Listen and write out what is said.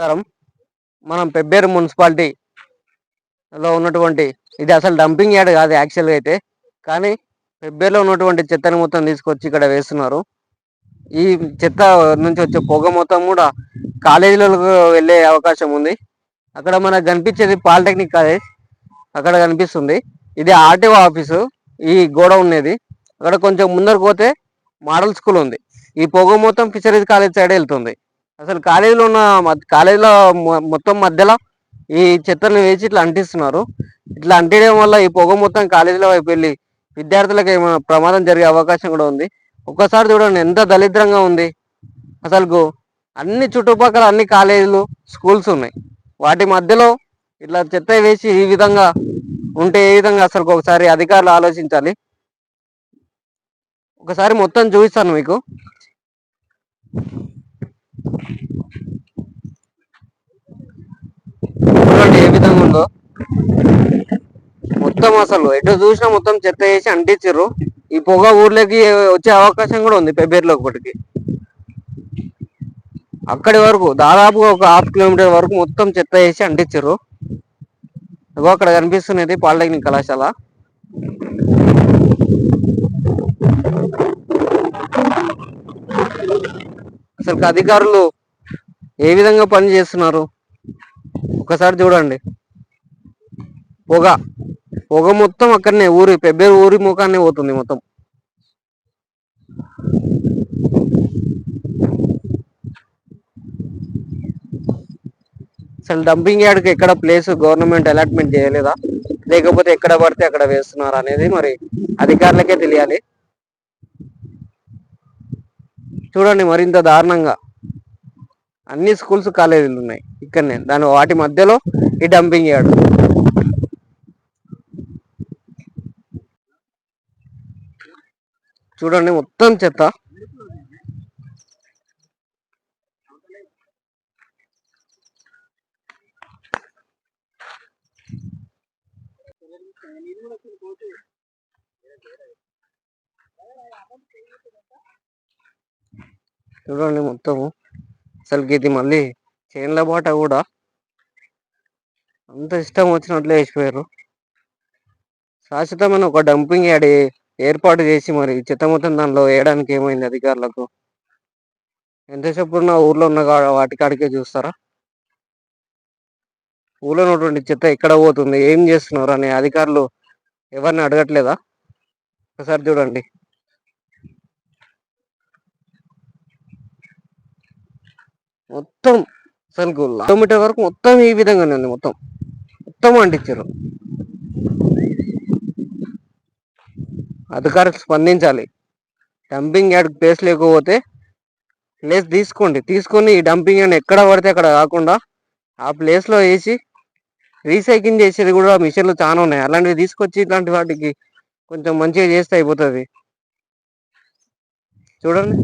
నమస్కారం. మనం పెబ్బేరు మున్సిపాలిటీలో ఉన్నటువంటి ఇది అసలు డంపింగ్ యార్డ్ కాదు యాక్చువల్గా అయితే. కానీ పెబ్బేరులో ఉన్నటువంటి చెత్తని మొత్తం తీసుకొచ్చి ఇక్కడ వేస్తున్నారు. ఈ చెత్త నుంచి వచ్చే పొగ మొత్తం కూడా కాలేజీలకు వెళ్ళే అవకాశం ఉంది. అక్కడ మనకు కనిపించేది పాలిటెక్నిక్ కాలేజ్ అక్కడ కనిపిస్తుంది. ఇది ఆర్టీఓ ఆఫీసు. ఈ గోడ ఉన్నది అక్కడ కొంచెం ముందరకు పోతే మోడల్ స్కూల్ ఉంది. ఈ పొగ మొత్తం ఫిషరీస్ కాలేజ్ సైడ్ వెళ్తుంది. అసలు కాలేజీలో ఉన్న కాలేజీలో మొత్తం మధ్యలో ఈ చెత్తను వేసి ఇట్లా అంటిస్తున్నారు. ఇట్లా అంటించడం వల్ల ఈ పొగ మొత్తం కాలేజీలో వైపు వెళ్ళి విద్యార్థులకు ఏమైనా ప్రమాదం జరిగే అవకాశం కూడా ఉంది. ఒక్కసారి చూడండి ఎంత దరిద్రంగా ఉంది. అసలు అన్ని చుట్టుపక్కల అన్ని కాలేజీలు స్కూల్స్ ఉన్నాయి. వాటి మధ్యలో ఇట్లా చెత్త వేసి ఈ విధంగా ఉంటే ఏ విధంగా అసలు ఒకసారి అధికారులు ఆలోచించాలి. ఒకసారి మొత్తం చూపిస్తాను మీకు చూడండి ఏ విధంగా ఉందో మొత్తం అసలు. ఎటు చూసినా మొత్తం చెత్త వేసి అంటించారు ఈ పొగ ఊర్లోకి వచ్చే అవకాశం కూడా ఉంది పెబ్బేరులో ఒకటికి. అక్కడి వరకు దాదాపుగా ఒక హాఫ్ కిలోమీటర్ వరకు మొత్తం చెత్త వేసి అంటించారు అక్కడ కనిపిస్తున్నది పాలిటెక్నిక్ కళాశాల. అసలు అధికారులు ఏ విధంగా పని చేస్తున్నారు? ఒకసారి చూడండి. పొగ. పొగ మొత్తం అక్కడనే ఊరి పెబ్బేరు ఊరి ముఖాన్నే పోతుంది మొత్తం. అసలు డంపింగ్ యార్డ్కి ఎక్కడ ప్లేస్ గవర్నమెంట్ అలాట్మెంట్ చేయలేదా? లేకపోతే ఎక్కడ పడితే అక్కడ వేస్తున్నారా అనేది మరి అధికారులకే తెలియాలి. చూడండి మరింత దారుణంగా. అన్ని స్కూల్స్ కాలేజీలు ఉన్నాయి ఇక్కడనే. దాని వాటి మధ్యలో ఈ డంపింగ్ యార్డ్ చూడండి మొత్తం చెత్త. చూడండి మొత్తము. అసలుకి ఇది మళ్ళీ చేన్ల బాట కూడా. అంత ఇష్టం వచ్చినట్లు వేసిపోయారు. శాశ్వతమైన ఒక డంపింగ్ యార్డ్ ఏర్పాటు చేసి మరి చెత్త మొత్తం దానిలో వేయడానికి ఏమైంది అధికారులకు? ఎంతసేపు ఉన్న ఊర్లో ఉన్న వాటికాడికే చూస్తారా? ఊళ్ళో ఉన్నటువంటి చెత్త ఎక్కడ పోతుంది? ఏం చేస్తున్నారు? అనే అధికారులు ఎవరిని అడగట్లేదా? ఒకసారి చూడండి. మొత్తం అసలు కిలోమీటర్ వరకు మొత్తం ఈ విధంగానే ఉంది మొత్తం. మొత్తం అంటించారు. అధికారులు స్పందించాలి. డంపింగ్ యార్డ్ ప్లేస్ లేకపోతే ప్లేస్ తీసుకోండి. తీసుకొని ఈ డంపింగ్ యార్డ్ ఎక్కడ పడితే అక్కడ కాకుండా ఆ ప్లేస్లో వేసి రీసైకిల్ చేసేది కూడా మిషన్లు చాలా ఉన్నాయి. అలాంటివి తీసుకొచ్చి ఇట్లాంటి వాటికి కొంచెం మంచిగా చేస్తే అయిపోతుంది. చూడండి.